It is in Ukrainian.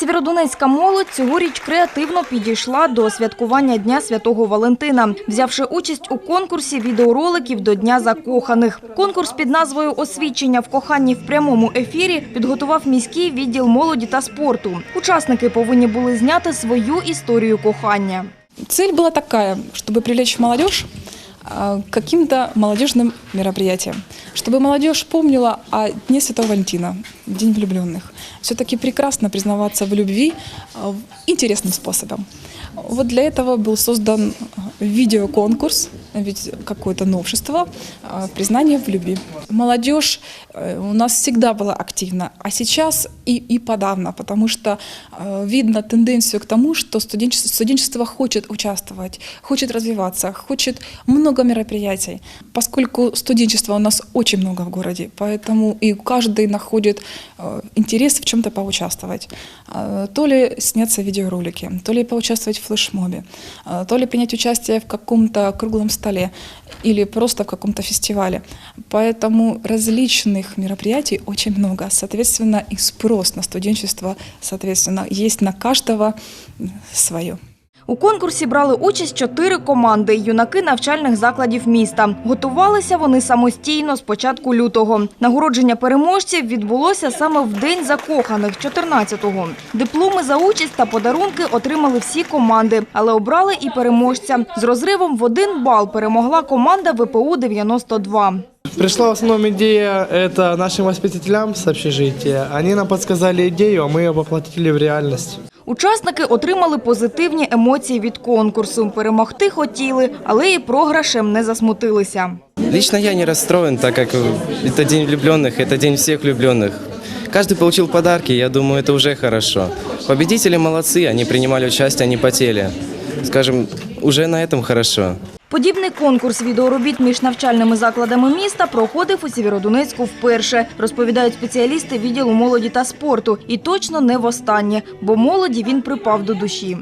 Сєвєродонецька молодь цьогоріч креативно підійшла до святкування Дня Святого Валентина, взявши участь у конкурсі відеороликів до Дня закоханих. Конкурс під назвою Освідчення в коханні в прямому ефірі підготував міський відділ молоді та спорту. Учасники повинні були зняти свою історію кохання. Цель была такая, чтобы привлечь молодежь каким-то молодежным мероприятиям, чтобы молодежь помнила о Дне Святого Валентина, День влюбленных. Все-таки прекрасно признаваться в любви а, интересным способом. Вот для этого был создан а, видеоконкурс, ведь какое-то новшество, а, признание в любви. Молодежь э, у нас всегда была активна, а сейчас и, и подавно, потому что э, видно тенденцию к тому, что студенчество, студенчество хочет участвовать, хочет развиваться, хочет много мероприятий. Поскольку студенчества у нас очень много в городе, поэтому и каждый находит э, интерес в чем-то поучаствовать. То ли сняться видеоролики, то ли поучаствовать в флешмобе, то ли принять участие в каком-то круглом столе или просто в каком-то фестивале. Поэтому различных мероприятий очень много. Соответственно, и спрос на студенчество, соответственно, есть на каждого свое. У конкурсі брали участь чотири команди – юнаки навчальних закладів міста. Готувалися вони самостійно з початку лютого. Нагородження переможців відбулося саме в День закоханих, 14-го. Дипломи за участь та подарунки отримали всі команди, але обрали і переможця. З розривом в один бал перемогла команда ВПУ-92. Пришла в основном идея это нашим воспитателям с общежития. Они нам подсказали идею, а мы ее воплотили в реальность. Учасники отримали позитивні емоції від конкурсу. Перемогти хотіли, але і програшем не засмутилися. Лично я не расстроен, так как это день влюбленных, это день всех влюбленных. Каждый получил подарки, я думаю, это уже хорошо. Победители молодцы, они принимали участие, они потели. Скажем, уже на этом хорошо. Подібний конкурс відеоробіт між навчальними закладами міста проходив у Сєвєродонецьку вперше, розповідають спеціалісти відділу молоді та спорту. І точно не востаннє, бо молоді він припав до душі.